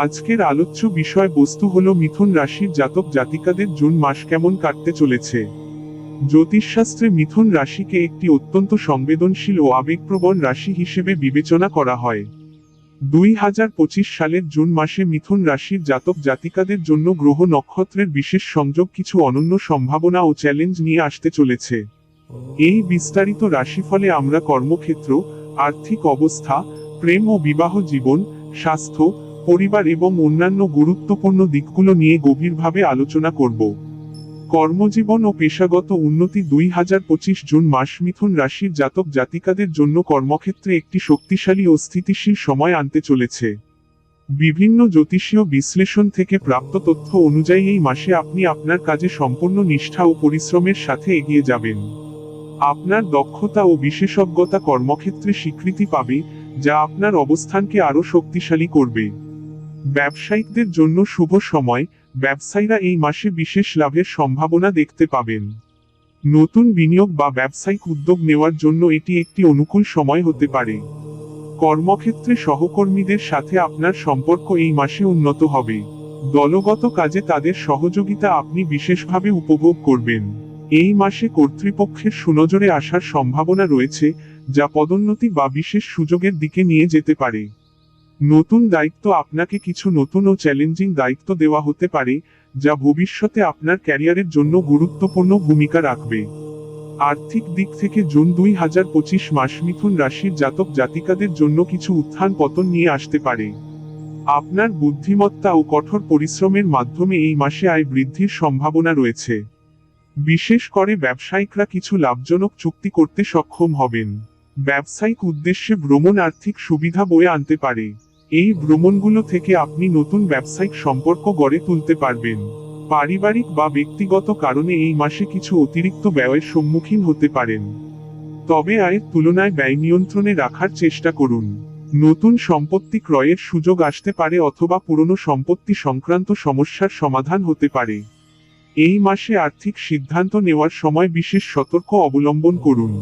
আজকের আলোচ্য বিষয় বস্তু হল মিথুন রাশির জাতক জাতিকাদের জুন মাস কেমন কাটতে চলেছে। জ্যোতিষশাস্ত্রে মিথুন রাশিকে একটি অত্যন্ত সংবেদনশীল ও আবেগপ্রবণ রাশি হিসেবে বিবেচনা করা হয়। দুই হাজার পঁচিশ সালের জুন মাসে মিথুন রাশির জাতক জাতিকাদের জন্য গ্রহ নক্ষত্রের বিশেষ সংযোগ কিছু অনন্য সম্ভাবনা ও চ্যালেঞ্জ নিয়ে আসতে চলেছে। এই বিস্তারিত রাশিফলে আমরা কর্মক্ষেত্র, আর্থিক অবস্থা, প্রেম ও বিবাহ জীবন, স্বাস্থ্য পরিবার এবং অন্যান্য গুরুত্বপূর্ণ দিকগুলো নিয়ে গভীরভাবে আলোচনা করব। কর্মজীবন ও পেশাগত উন্নতি দুই হাজার পঁচিশ জুন মাস মিথুন রাশির জাতক জাতিকাদের জন্য কর্মক্ষেত্রে একটি শক্তিশালী ও স্থিতিশীল সময় আনতে চলেছে। বিভিন্ন জ্যোতিষীয় বিশ্লেষণ থেকে প্রাপ্ত তথ্য অনুযায়ী এই মাসে আপনি আপনার কাজে সম্পূর্ণ নিষ্ঠা ও পরিশ্রমের সাথে এগিয়ে যাবেন। আপনার দক্ষতা ও বিশেষজ্ঞতা কর্মক্ষেত্রে স্বীকৃতি পাবে, যা আপনার অবস্থানকে আরও শক্তিশালী করবে। ব্যবসায়িকদের জন্য শুভ সময়, ব্যবসায়ীরা এই মাসে বিশেষ লাভের সম্ভাবনা দেখতে পাবেন। নতুন বিনিয়োগ বা ব্যবসায়িক উদ্যোগ নেওয়ার জন্য এটি একটি অনুকূল সময় হতে পারে। কর্মক্ষেত্রে সহকর্মীদের সাথে আপনার সম্পর্ক এই মাসে উন্নত হবে। দলগত কাজে তাদের সহযোগিতা আপনি বিশেষভাবে উপভোগ করবেন। এই মাসে কর্তৃপক্ষের সুনজরে আসার সম্ভাবনা রয়েছে, যা পদোন্নতি বা বিশেষ সুযোগের দিকে নিয়ে যেতে পারে। নতুন দায়িত্ব আপনাকে কিছু নতুন ও চ্যালেঞ্জিং দায়িত্ব দেওয়া হতে পারে, যা ভবিষ্যতে আপনার ক্যারিয়ারের জন্য গুরুত্বপূর্ণ ভূমিকা রাখবে। আর্থিক দিক থেকে জুন দুই হাজার পঁচিশ মাস মিথুন রাশির জাতক জাতিকাদের জন্য কিছু উত্থান পতন নিয়ে আসতে পারে। আপনার বুদ্ধিমত্তা ও কঠোর পরিশ্রমের মাধ্যমে এই মাসে আয় বৃদ্ধির সম্ভাবনা রয়েছে। বিশেষ করে ব্যবসায়িকরা কিছু লাভজনক চুক্তি করতে সক্ষম হবেন। ব্যবসায়িক উদ্দেশ্যে ভ্রমণ আর্থিক সুবিধা বয়ে আনতে পারে। এই ভ্রমণগুলো থেকে আপনি নতুন ব্যবসায়িক সম্পর্ক গড়ে তুলতে পারবেন। পারিবারিক বা ব্যক্তিগত কারণে এই মাসে কিছু অতিরিক্ত ব্যয়ের সম্মুখীন হতে পারেন। তবে আয়ের তুলনায় ব্যয় নিয়ন্ত্রণে রাখার চেষ্টা করুন। নতুন সম্পত্তি ক্রয়ের সুযোগ আসতে পারে অথবা পুরনো সম্পত্তি সংক্রান্ত সমস্যার সমাধান হতে পারে। এই মাসে আর্থিক সিদ্ধান্ত নেওয়ার সময় বিশেষ সতর্ক অবলম্বন করুন।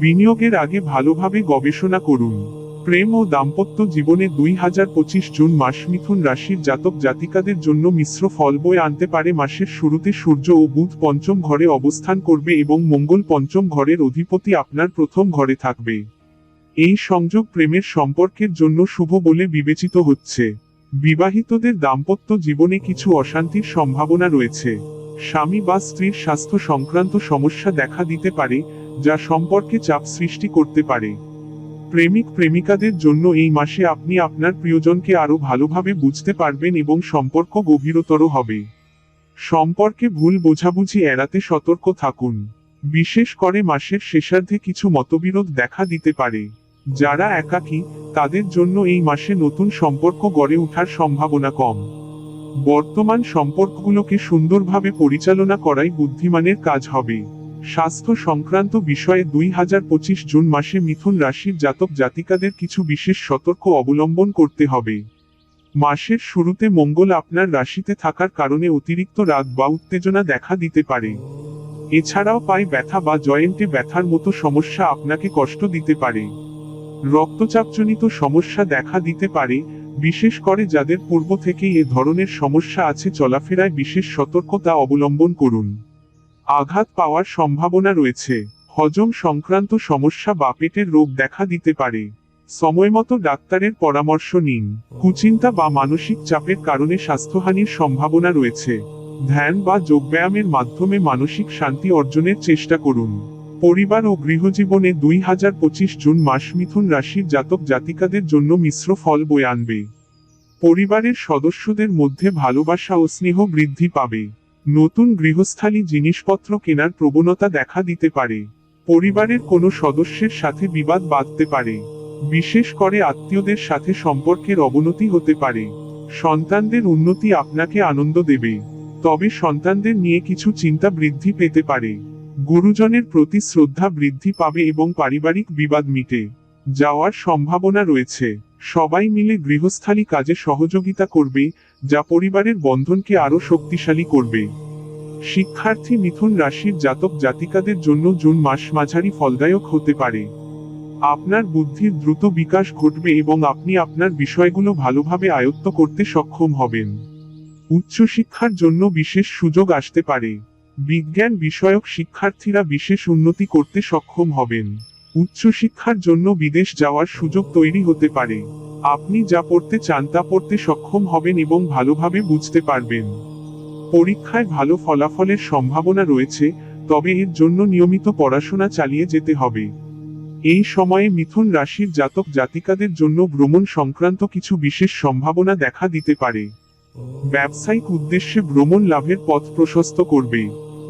বিনিয়োগের আগে ভালোভাবে গবেষণা করুন। প্রেম ও দাম্পত্য জীবনে দুই হাজার পঁচিশ জুন মাস মিথুন রাশির জাতক জাতিকাদের জন্য মিশ্র ফল বয়ে আনতে পারে মাসের শুরুতে সূর্য ও বুধ পঞ্চম ঘরে অবস্থান করবে এবং মঙ্গল পঞ্চম ঘরের অধিপতি আপনার প্রথম ঘরে থাকবে। এই সংযোগ প্রেমের সম্পর্কের জন্য শুভ বলে বিবেচিত হচ্ছে। বিবাহিতদের দাম্পত্য জীবনে কিছু অশান্তির সম্ভাবনা রয়েছে। স্বামী বা স্ত্রীর স্বাস্থ্য সংক্রান্ত সমস্যা দেখা দিতে পারে, যা সম্পর্কে চাপ সৃষ্টি করতে পারে। প্রেমিক প্রেমিকাদের জন্য এই মাসে আপনি আপনার প্রিয়জনকে আরও ভালোভাবে বুঝতে পারবেন এবং সম্পর্ক গভীরতর হবে। সম্পর্কে ভুল বোঝাবুঝি এড়াতে সতর্ক থাকুন। বিশেষ করে মাসের শেষার্ধে কিছু মতবিরোধ দেখা দিতে পারে। যারা একাকী, তাদের জন্য এই মাসে নতুন সম্পর্ক গড়ে ওঠার সম্ভাবনা কম। বর্তমান সম্পর্কগুলোকে সুন্দরভাবে পরিচালনা করাই বুদ্ধিমানের কাজ হবে। স্বাস্থ্য সংক্রান্ত বিষয়ে দুই হাজার পঁচিশ জুন মাসে মিথুন রাশির জাতক জাতিকাদের কিছু বিশেষ সতর্ক অবলম্বন করতে হবে। মাসের শুরুতে মঙ্গল আপনার রাশিতে থাকার কারণে অতিরিক্ত রাগ বা উত্তেজনা দেখা দিতে পারে। এছাড়াও পায়ে ব্যথা বা জয়েন্টে ব্যথার মতো সমস্যা আপনাকে কষ্ট দিতে পারে। রক্তচাপজনিত সমস্যা দেখা দিতে পারে, বিশেষ করে যাদের পূর্ব থেকেই এ ধরনের সমস্যা আছে চলাফেরায় বিশেষ সতর্কতা অবলম্বন করুন। আঘাত পাওয়ার সম্ভাবনা রয়েছে। হজম সংক্রান্ত সমস্যা বা পেটের রোগ দেখা দিতে পারে। সময়মতো ডাক্তারের পরামর্শ নিন। কুচিন্তা বা মানসিক চাপের কারণে স্বাস্থ্যহানির সম্ভাবনা রয়েছে। ধ্যান বা যোগব্যায়ামের মাধ্যমে মানসিক শান্তি অর্জনের চেষ্টা করুন। পরিবার ও গৃহজীবনে দুই হাজার পঁচিশ জুন মাস মিথুন রাশির জাতক জাতিকাদের জন্য মিশ্র ফল বয়ে আনবে। পরিবারের সদস্যদের মধ্যে ভালোবাসা ও স্নেহ বৃদ্ধি পাবে। নতুন গৃহস্থালী জিনিসপত্র কেনার প্রবণতা দেখা দিতে পারে। পরিবারের কোনো সদস্যের সাথে বিবাদ বাঁধতে পারে। বিশেষ করে আত্মীয়দের সাথে সম্পর্কের অবনতি হতে পারে। সন্তানদের উন্নতি আপনাকে আনন্দ দেবে। তবে সন্তানদের নিয়ে কিছু চিন্তা বৃদ্ধি পেতে পারে। গুরুজনের প্রতি শ্রদ্ধা বৃদ্ধি পাবে এবং পারিবারিক বিবাদ মিটে যাওয়ার সম্ভাবনা রয়েছে। সবাই মিলে গৃহস্থালী কাজে সহযোগিতা করবে, যা পরিবারের বন্ধনকে আরও শক্তিশালী করবে। শিক্ষার্থী মিথুন রাশির জাতক জাতিকাদের জন্য জুন মাস মাঝারি ফলদায়ক হতে পারে। আপনার বুদ্ধির দ্রুত বিকাশ ঘটবে এবং আপনি আপনার বিষয়গুলো ভালোভাবে আয়ত্ত করতে সক্ষম হবেন। উচ্চশিক্ষার জন্য বিশেষ সুযোগ আসতে পারে। বিজ্ঞান বিষয়ক শিক্ষার্থীরা বিশেষ উন্নতি করতে সক্ষম হবেন। উচ্চশিক্ষার জন্য বিদেশ যাওয়ার সুযোগ তৈরি হতে পারে। আপনি যা পড়তে চান তা পড়তে সক্ষম হবেন এবং ভালোভাবে বুঝতে পারবেন। পরীক্ষায় ভালো ফলাফলের সম্ভাবনা রয়েছে, তবে এর জন্য নিয়মিত পড়াশোনা চালিয়ে যেতে হবে। এই সময়ে মিথুন রাশির জাতক জাতিকাদের জন্য ভ্রমণ সংক্রান্ত কিছু বিশেষ সম্ভাবনা দেখা দিতে পারে। ব্যবসায়িক উদ্দেশ্যে ভ্রমণ লাভের পথ প্রশস্ত করবে।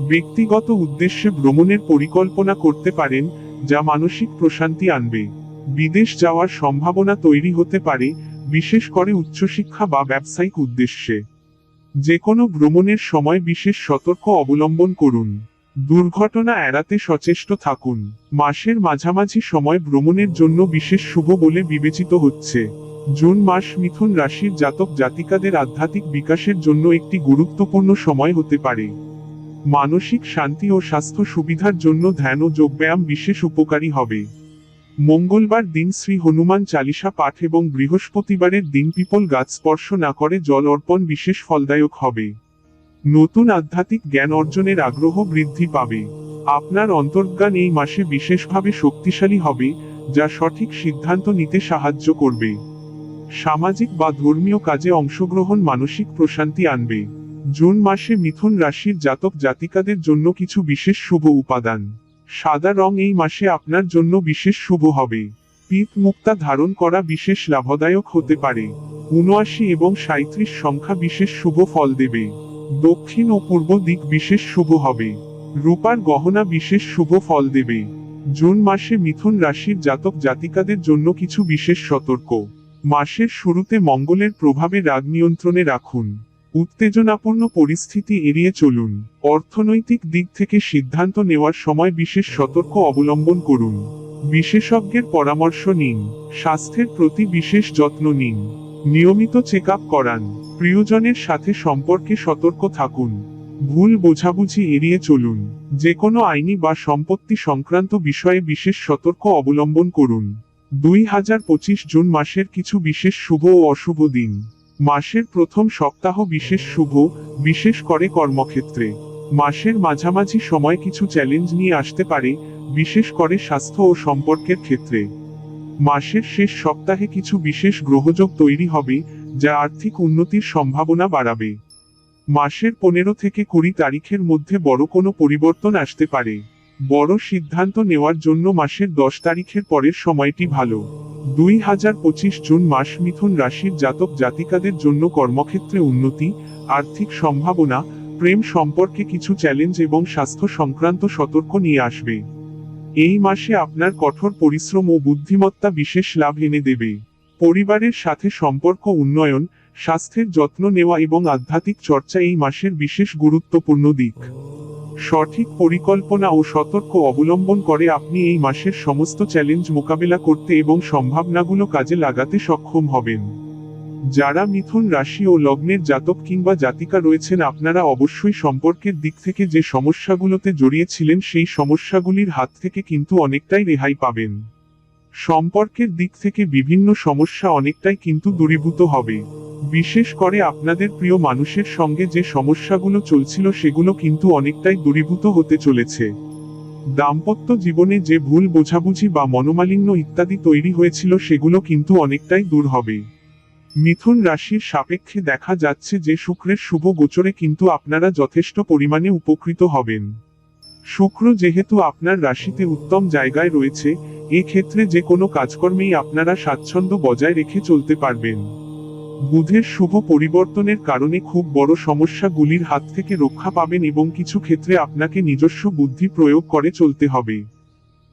ব্যক্তিগত উদ্দেশ্যে ভ্রমণের পরিকল্পনা করতে পারেন যা মানসিক প্রশান্তি আনবে। বিদেশ যাওয়ার সম্ভাবনা তৈরি হতে পারে, বিশেষ করে উচ্চশিক্ষা বা ব্যবসায়িক উদ্দেশ্যে। যে কোনো ভ্রমণের সময় বিশেষ সতর্ক অবলম্বন করুন। দুর্ঘটনা এড়াতে সচেষ্ট থাকুন। মাসের মাঝামাঝি সময় ভ্রমণের জন্য বিশেষ শুভ বলে বিবেচিত হচ্ছে। জুন মাস মিথুন রাশির জাতক জাতিকাদের আধ্যাত্মিক বিকাশের জন্য একটি গুরুত্বপূর্ণ সময় হতে পারে। মানসিক শান্তি ও স্বাস্থ্য সুবিধার জন্য ধ্যান ও যোগব্যায়াম বিশেষ উপকারী হবে। মঙ্গলবার দিন শ্রী হনুমান চালিসা পাঠ এবং বৃহস্পতিবারের দিন পিপল গাছ স্পর্শ না করে জল অর্পণ বিশেষ ফলদায়ক হবে। নতুন আধ্যাত্মিক জ্ঞান অর্জনের আগ্রহ বৃদ্ধি পাবে। আপনার অন্তর্জ্ঞান এই মাসে বিশেষভাবে শক্তিশালী হবে, যা সঠিক সিদ্ধান্ত নিতে সাহায্য করবে। সামাজিক বা ধর্মীয় কাজে অংশগ্রহণ মানসিক প্রশান্তি আনবে। জুন মাসে মিথুন রাশির জাতক জাতিকাদের জন্য কিছু বিশেষ শুভ উপাদান। সাদা রং এই মাসে আপনার জন্য বিশেষ শুভ হবে। পিত মুক্তা ধারণ করা বিশেষ লাভদায়ক হতে পারে। উনআশি এবং সাঁত্রিশ সংখ্যা বিশেষ শুভ ফল দেবে। দক্ষিণ ও পূর্ব দিক বিশেষ শুভ হবে। রূপার গহনা বিশেষ শুভ ফল দেবে। জুন মাসে মিথুন রাশির জাতক জাতিকাদের জন্য কিছু বিশেষ সতর্ক। মাসের শুরুতে মঙ্গলের প্রভাবে রাগ নিয়ন্ত্রণে রাখুন। উত্তেজনাপূর্ণ পরিস্থিতি এড়িয়ে চলুন। অর্থনৈতিক দিক থেকে সিদ্ধান্ত নেওয়ার সময় বিশেষ সতর্ক অবলম্বন করুন। বিশেষজ্ঞের পরামর্শ নিন। স্বাস্থ্যের প্রতি বিশেষ যত্ন নিন। নিয়মিত চেক আপ করান। প্রিয়জনের সাথে সম্পর্কে সতর্ক থাকুন। ভুল বোঝাবুঝি এড়িয়ে চলুন। যে কোনো আইনি বা সম্পত্তি সংক্রান্ত বিষয়ে বিশেষ সতর্ক অবলম্বন করুন। দুই হাজার পঁচিশ জুন মাসের কিছু বিশেষ শুভ ও অশুভ দিন। মাসের প্রথম সপ্তাহ বিশেষ শুভ, বিশেষ করে কর্মক্ষেত্রে। মাসের মাঝামাঝি সময় কিছু চ্যালেঞ্জ নিয়ে আসতে পারে, বিশেষ করে স্বাস্থ্য ও সম্পর্কের ক্ষেত্রে। মাসের শেষ সপ্তাহে কিছু বিশেষ গ্রহযোগ তৈরি হবে, যা আর্থিক উন্নতির সম্ভাবনা বাড়াবে। মাসের পনেরো থেকে কুড়ি তারিখের মধ্যে বড় কোনো পরিবর্তন আসতে পারে। বড় সিদ্ধান্ত নেওয়ার জন্য মাসের দশ তারিখের পরের সময়টি ভালো। দুই হাজার পঁচিশ জুন মাস মিথুন রাশির জাতক জাতিকাদের জন্য কর্মক্ষেত্রে উন্নতি, আর্থিক সম্ভাবনা, প্রেম সম্পর্কে কিছু চ্যালেঞ্জ এবং স্বাস্থ্য সংক্রান্ত সতর্ক নিয়ে আসবে। এই মাসে আপনার কঠোর পরিশ্রম ও বুদ্ধিমত্তা বিশেষ লাভ এনে দেবে। পরিবারের সাথে সম্পর্ক উন্নয়ন, স্বাস্থ্যের যত্ন নেওয়া এবং আধ্যাত্মিক চর্চা এই মাসের বিশেষ গুরুত্বপূর্ণ দিক। সঠিক পরিকল্পনা ও সতর্ক অবলম্বন করে আপনি এই মাসের সমস্ত চ্যালেঞ্জ মোকাবেলা করতে এবং সম্ভাবনাগুলো কাজে লাগাতে সক্ষম হবেন। যারা মিথুন রাশি ও লগ্নের জাতক কিংবা জাতিকা রয়েছেন, আপনারা অবশ্যই সম্পর্কের দিক থেকে যে সমস্যাগুলোতে জড়িয়েছিলেন, সেই সমস্যাগুলির হাত থেকে কিন্তু অনেকটাই রেহাই পাবেন। সম্পর্কের দিক থেকে বিভিন্ন সমস্যা অনেকটাই কিন্তু দূরীভূত হবে। বিশেষ করে আপনাদের প্রিয় মানুষের সঙ্গে যে সমস্যাগুলো চলছিল সেগুলো কিন্তু অনেকটাই দূরীভূত হতে চলেছে। দাম্পত্য জীবনে যে ভুল বোঝাবুঝি বা মনোমালিন্য ইত্যাদি তৈরি হয়েছিল সেগুলো কিন্তু অনেকটাই দূর হবে। মিথুন রাশির সাপেক্ষে দেখা যাচ্ছে যে শুক্রের শুভ গোচরে কিন্তু আপনারা যথেষ্ট পরিমাণে উপকৃত হবেন। শুক্র যেহেতু আপনার রাশিতে উত্তম জায়গায় রয়েছে, এক্ষেত্রে যে কোনো কাজকর্মেই আপনারা স্বাচ্ছন্দ্য বজায় রেখে চলতে পারবেন। বুধের শুভ পরিবর্তনের কারণে খুব বড় সমস্যাগুলির হাত থেকে রক্ষা পাবেন এবং কিছু ক্ষেত্রে আপনাকে নিজস্ব বুদ্ধি প্রয়োগ করে চলতে হবে।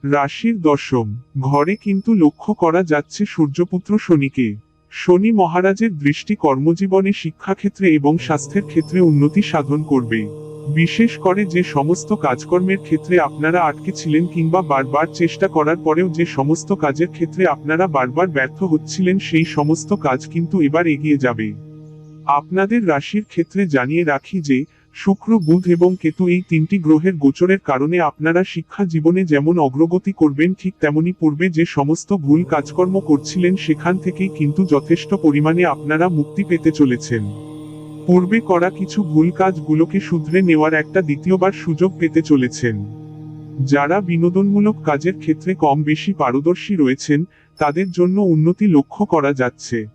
রাশির দশম, ঘরে কিন্তু লক্ষ্য করা যাচ্ছে সূর্যপুত্র শনিকে। শনি মহারাজের দৃষ্টি কর্মজীবনে শিক্ষাক্ষেত্রে এবং স্বাস্থ্যের ক্ষেত্রে উন্নতি সাধন করবে। বিশেষ করে যে সমস্ত কাজকর্মের ক্ষেত্রে আপনারা আটকে ছিলেন কিংবা বারবার চেষ্টা করার পরেও যে সমস্ত কাজের ক্ষেত্রে আপনারা বারবার ব্যর্থ হচ্ছিলেন, সেই সমস্ত কাজ কিন্তু এবার এগিয়ে যাবে। আপনাদের রাশির ক্ষেত্রে জানিয়ে রাখি যে, শুক্র, বুধ এবং কেতু এই তিনটি গ্রহের গোচরের কারণে আপনারা শিক্ষা জীবনে যেমন অগ্রগতি করবেন, ঠিক তেমনি পূর্বে যে সমস্ত ভুল কাজকর্ম করছিলেন, সেখান থেকেই কিন্তু যথেষ্ট পরিমাণে আপনারা মুক্তি পেতে চলেছেন। পূর্বে করা কিছু ভুল কাজগুলোকে শুধরে নেওয়ার একটা দ্বিতীয়বার সুযোগ পেতে চলেছেন। যারা বিনোদনমূলক কাজের ক্ষেত্রে কম বেশি পারদর্শী রয়েছেন, তাদের জন্য উন্নতি লক্ষ্য করা যাচ্ছে।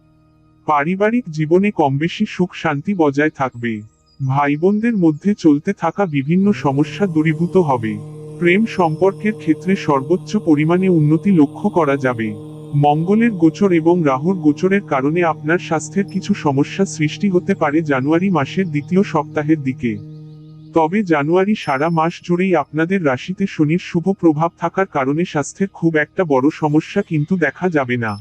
পারিবারিক জীবনে কম বেশি সুখ শান্তি বজায় থাকবে। ভাই বোনদের মধ্যে চলতে থাকা বিভিন্ন সমস্যা দূরীভূত হবে। প্রেম সম্পর্কের ক্ষেত্রে সর্বোচ্চ পরিমাণে উন্নতি লক্ষ্য করা যাবে। মঙ্গলের গোচর এবং রাহুর গোচরের কারণে আপনার স্বাস্থ্যের কিছু সমস্যা সৃষ্টি হতে পারে জানুয়ারি মাসের দ্বিতীয় সপ্তাহের দিকে। তবে জানুয়ারি সারা মাস জুড়েই আপনাদের রাশিতে শনির শুভ প্রভাব থাকার কারণে স্বাস্থ্যের খুব একটা বড় সমস্যা কিন্তু দেখা যাবে না।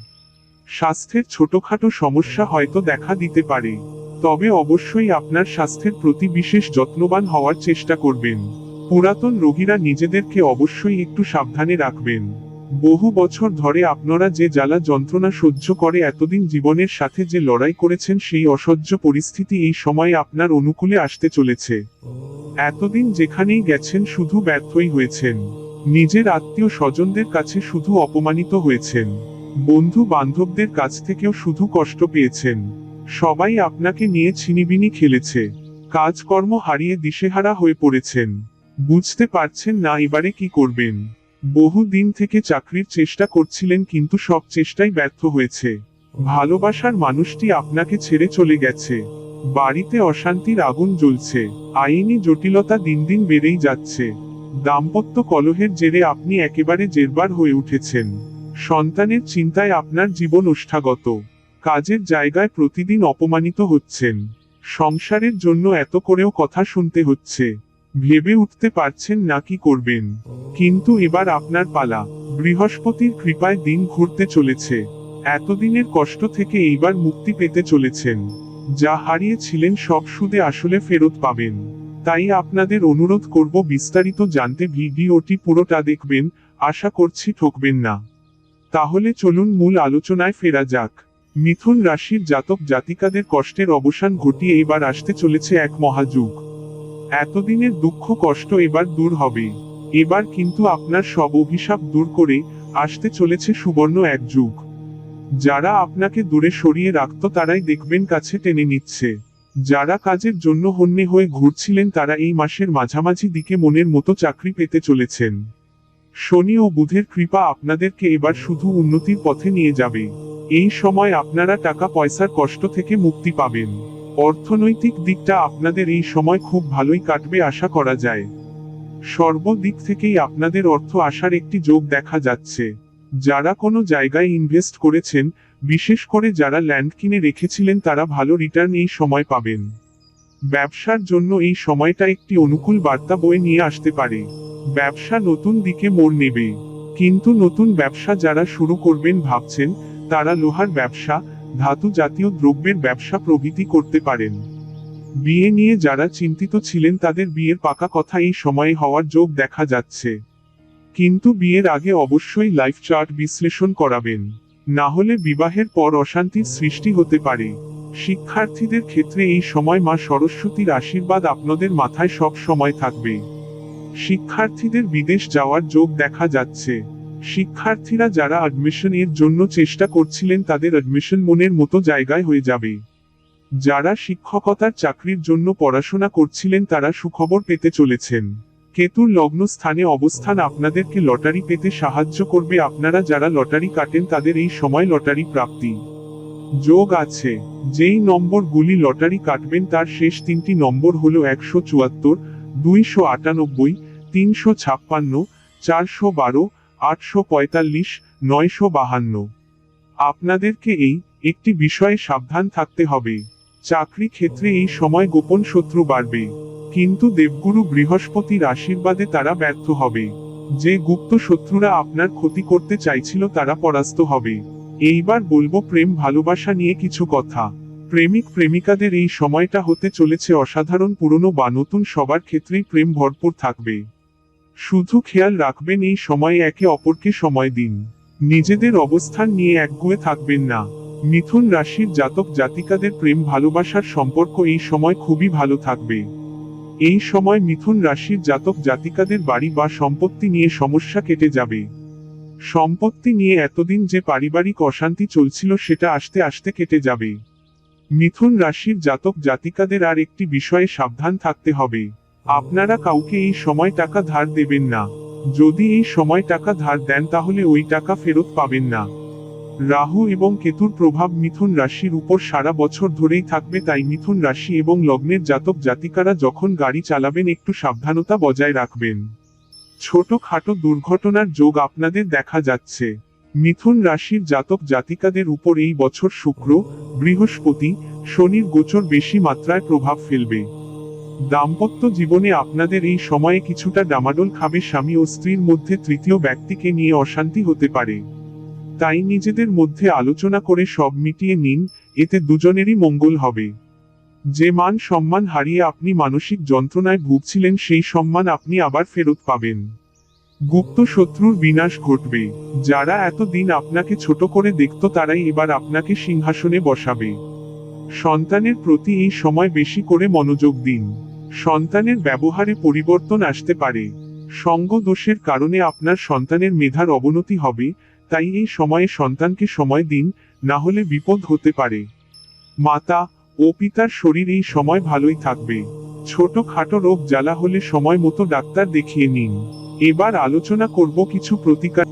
স্বাস্থ্যের ছোটখাটো সমস্যা হয়তো দেখা দিতে পারে। তবে অবশ্যই আপনার স্বাস্থ্যের প্রতি বিশেষ যত্নবান হওয়ার চেষ্টা করবেন। পুরাতন রোগীরা নিজেদেরকে অবশ্যই একটু সাবধানে রাখবেন। বহু বছর ধরে আপনারা যে জ্বালা যন্ত্রণা সহ্য করে এতদিন জীবনের সাথে যে লড়াই করেছেন সেই অসহ্য পরিস্থিতি এই সময়ে আপনার অনুকূলে আসতে চলেছে। এতদিন যেখানেই গেছেন শুধু ব্যর্থই হয়েছেন। নিজের আত্মীয় স্বজনদের কাছে শুধু অপমানিত হয়েছেন। বন্ধু বান্ধবদের কাছ থেকেও শুধু কষ্ট পেয়েছেন। সবাই আপনাকে নিয়ে ছিনিবিনি খেলেছে। কাজকর্ম হারিয়ে দিশেহারা হয়ে পড়েছেন। বুঝতে পারছেন না এবারে কি করবেন। বহু দিন থেকে চাকরির চেষ্টা করছিলেন কিন্তু সব চেষ্টাই ব্যর্থ হয়েছে। ভালোবাসার মানুষটি আপনাকে ছেড়ে চলে গেছে। বাড়িতে অশান্তির আগুন জ্বলছে। আইনি জটিলতা দিন দিন বেড়েই যাচ্ছে। দাম্পত্য কলহের জেরে আপনি একেবারে জেরবার হয়ে উঠেছেন। সন্তানের চিন্তায় আপনার জীবন ওষ্ঠাগত। কাজের জায়গায় প্রতিদিন অপমানিত হচ্ছেন। সংসারের জন্য এত করেও কথা শুনতে হচ্ছে। ভেবে উঠতে পারছেন না কি করবেন। কিন্তু এবার আপনার পালা। বৃহস্পতির কৃপায় দিন ঘুরতে চলেছে। এতদিনের কষ্ট থেকে এইবার মুক্তি পেতে চলেছেন। যা হারিয়েছিলেন সব সুদে আসলে ফেরত পাবেন। তাই আপনাদের অনুরোধ করব বিস্তারিত জানতে ভিডিওটি পুরোটা দেখবেন, আশা করছি ঠকবেন না। তাহলে চলুন মূল আলোচনায় ফেরা যাক। মিথুন রাশির জাতক জাতিকাদের কষ্টের অবসান ঘটিয়ে এবার আসতে চলেছে এক মহাযুগ। এতদিনের দুঃখ কষ্ট এবার দূর হবে। এবার কিন্তু আপনার সব অভিশাপ দূর করে আসতে চলেছে সুবর্ণ এক যুগ। যারা আপনাকে দূরে সরিয়ে রাখত তারাই দেখবেন কাছে টেনে নিচ্ছে। যারা কাজের জন্য হন্যে হয়ে ঘুরছিলেন তারা এই মাসের মাঝামাঝি দিকে মনের মতো চাকরি পেতে চলেছেন। শনি ও বুধের কৃপা আপনাদেরকে এবার শুধু উন্নতির পথে নিয়ে যাবে। এই সময় আপনারা টাকা পয়সার কষ্ট থেকে মুক্তি পাবেন। অর্থনৈতিক দিকটা আপনাদের এই সময় খুব ভালোই কাটবে আশা করা যায়। সর্বদিক থেকেই আপনাদের অর্থ আসার একটি যোগ দেখা যাচ্ছে। যারা কোনো জায়গায় ইনভেস্ট করেছেন, বিশেষ করে যারা ল্যান্ড কিনে রেখেছিলেন, তারা ভালো রিটার্ন এই সময় পাবেন। ব্যবসার জন্য এই সময়টা একটি অনুকূল বার্তা বয়ে নিয়ে আসতে পারে। ব্যবসা নতুন দিকে মোড় নেবে। কিন্তু নতুন ব্যবসা যারা শুরু করবেন ভাবছেন, তারা লোহার ব্যবসা ধাতু জাতীয় দ্রব্যের ব্যবসা প্রভৃতি করতে পারেন। বিয়ে নিয়ে যারা চিন্তিত ছিলেন তাদের বিয়ের পাকা কথা এই সময়ে হওয়ার যোগ দেখা যাচ্ছে। কিন্তু বিয়ের আগে অবশ্যই লাইফ চার্ট বিশ্লেষণ করাবেন। না হলে বিবাহের পর অশান্তির সৃষ্টি হতে পারে। শিক্ষার্থীদের ক্ষেত্রে এই সময় মা সরস্বতীর আশীর্বাদ আপনাদের মাথায় সব সময় থাকবে। শিক্ষার্থীদের বিদেশ যাওয়ার যোগ দেখা যাচ্ছে। শিক্ষার্থীরা যারা অ্যাডমিশন এর জন্য চেষ্টা করছিলেন তাদের অ্যাডমিশন মনের মতো জায়গায় হয়ে যাবে। যারা শিক্ষকতার চাকরির জন্য পড়াশোনা করছিলেন তারা সুখবর পেতে চলেছেন। কেতুর লগ্ন স্থানে অবস্থান আপনাদেরকে লটারি পেতে সাহায্য করবে আপনারা যারা লটারি কাটেন তাদের এই সময় লটারি প্রাপ্তি। যোগ আছে। যেই নম্বরগুলি লটারি কাটবেন তার শেষ তিনটি নম্বর হল একশো চুয়াত্তর, দুইশো আটানব্বই, তিনশো ছাপ্পান্ন, চারশো বারো আটশো পঁয়তাল্লিশ, নয়শো বাহান্ন। আপনাদেরকে এই একটি বিষয়ে সাবধান থাকতে হবে। চাকরি ক্ষেত্রে এই সময় গোপন শত্রু বাড়বে। কিন্তু দেবগুরু বৃহস্পতির আশীর্বাদে তারা ব্যর্থ হবে। যে গুপ্ত শত্রুরা আপনার ক্ষতি করতে চাইছিল তারা পরাস্ত হবে। এইবার বলব প্রেম ভালোবাসা নিয়ে কিছু কথা। প্রেমিক প্রেমিকাদের এই সময়টা হতে চলেছে অসাধারণ পুরনো বা নতুন সবার ক্ষেত্রেই প্রেম ভরপুর থাকবে। শুধু খেয়াল রাখবেন এই সময়ে একে অপরকে সময় দিন। নিজেদের অবস্থান নিয়ে একগুয়ে থাকবেন না। মিথুন রাশির জাতক জাতিকাদের প্রেম ভালোবাসার সম্পর্ক এই সময় খুবই ভালো থাকবে। এই সময় মিথুন রাশির জাতক জাতিকাদের বাড়ি বা সম্পত্তি নিয়ে সমস্যা কেটে যাবে। সম্পত্তি নিয়ে এতদিন যে পারিবারিক অশান্তি চলছিল সেটা আস্তে আস্তে কেটে যাবে। মিথুন রাশির জাতক জাতিকাদের আর একটি বিষয়ে সাবধান থাকতে হবে। আপনারা কাউকে এই সময় টাকা ধার দেবেন না। যদি এই সময় টাকা ধার দেন, তাহলে ওই টাকা ফেরত পাবেন না। রাহু এবং কেতুর প্রভাব মিথুন রাশির উপর সারা বছর ধরেই থাকবে, তাই মিথুন রাশি এবং লগ্নের জাতক জাতিকারা যখন গাড়ি চালাবেন, একটু সাবধানতা বজায় রাখবেন। ছোট খাটো দুর্ঘটনার যোগ আপনাদের দেখা যাচ্ছে। মিথুন রাশির জাতক জাতিকাদের উপর এই বছর শুক্র, বৃহস্পতি, শনির গোচর বেশি মাত্রায় প্রভাব ফেলবে। দাম্পত্য জীবনে আপনাদের এই সময়ে কিছুটা ডামাডোল খাবে স্বামী ও স্ত্রীর মধ্যে তৃতীয় ব্যক্তিকে নিয়ে অশান্তি হতে পারে। তাই নিজেদের মধ্যে আলোচনা করে সব মিটিয়ে নিন, এতে দুজনেরই মঙ্গল হবে। যে মান সম্মান হারিয়ে আপনি মানসিক যন্ত্রণায় ভুগছিলেন সেই সম্মান আপনি আবার ফেরত পাবেন। গুপ্ত শত্রুর বিনাশ ঘটবে। যারা এতদিন আপনাকে ছোট করে দেখত তারাই এবার আপনাকে সিংহাসনে বসাবে। সন্তানের প্রতি এই সময় বেশি করে মনোযোগ দিন। সন্তানের ব্যবহারে পরিবর্তন আসতে পারে। সঙ্গ দোষের কারণে আপনার সন্তানের মেধার অবনতি হবে, তাই এই সময়ে সন্তানকে সময় দিন, না হলে বিপদ হতে পারে। মাতা ও পিতার শরীর এই সময় ভালোই থাকবে। ছোট খাটো রোগ জ্বালা হলে সময় মতো ডাক্তার দেখিয়ে নিন। এবার আলোচনা করব কিছু প্রতিকার